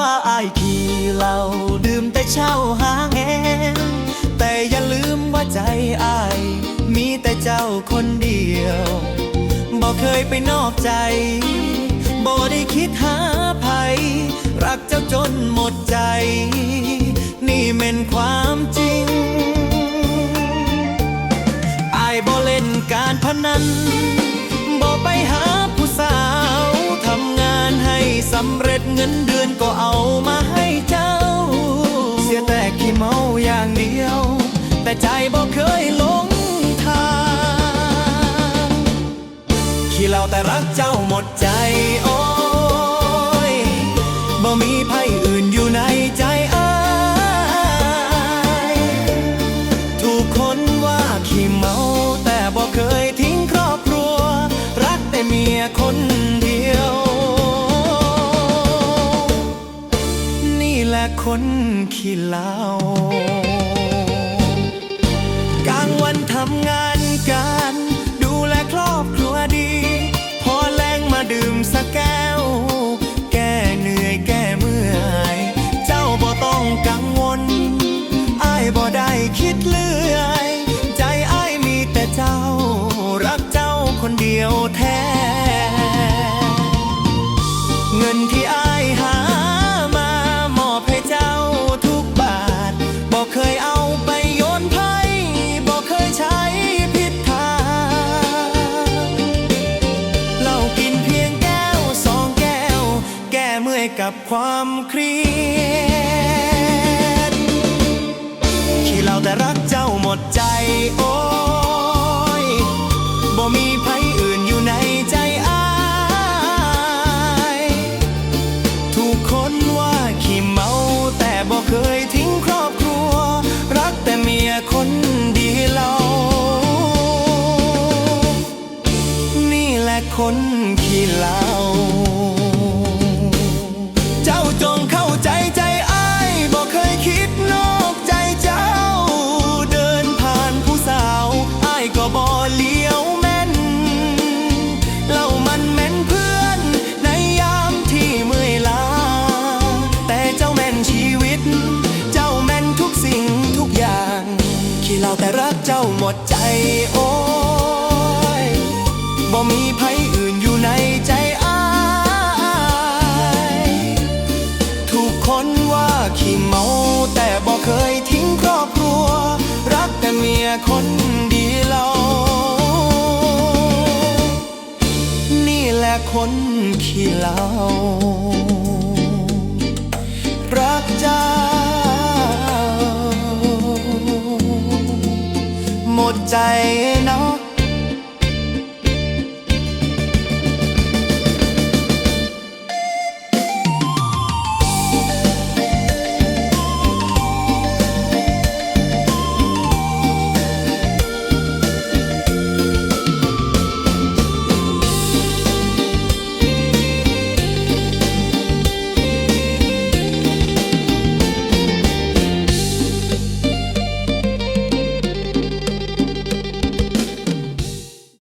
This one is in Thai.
ว่าไอายขี่เหล้าดื่มแต่เช่าหางแหงแต่อย่าลืมว่าใจไอามีแต่เจ้าคนเดียวบอกเคยไปนอกใจบ่ได้คิดหาภัย รักเจ้าจนหมดใจ นี่เป็นความจริงไอายบ่เล่นการพนัน สำเร็จเงินเดือนก็เอามาให้เจ้า เสียแต่ขี้เมาอย่างเดียว แต่ใจบ่เคยหลงทางขี้เราแต่รักเจ้าหมดใจโอ้ยบ่มีไผอื่นอยู่ในใจอ้ายถูกคนว่าขี้เมาแต่บอกเคย คนขี้เหล้ากลางวันทำงานการ ดูแลครอบครัวดี พอแรงมาดื่มสักแก้ว แก้เหนื่อยแก้เมื่อยเจ้าบ่ต้องกังวลอายบ่ได้คิดเลื่อย ใจอายมีแต่เจ้า รักเจ้าคนเดียวแท้ เงินที่อายหา กับความเครียดที่เราแต่รักเจ้าหมดใจโอ้ยบ่มีไผอื่นอยู่ในใจอาย ถูกคนว่าขี้เมา แต่เจ้าแม่นชีวิต เจ้าแม่นทุกสิ่งทุกอย่างขี้เราแต่รักเจ้าหมดใจโอ้ยบ่มีไผอื่นอยู่ในใจอ้ายถูกคนว่าขี้เมาแต่บอกเคยทิ้งครอบครัว รักแต่เมียคนดียวนี่แหละคนขี้เหล้า รักเจ้า หมดใจเนาะ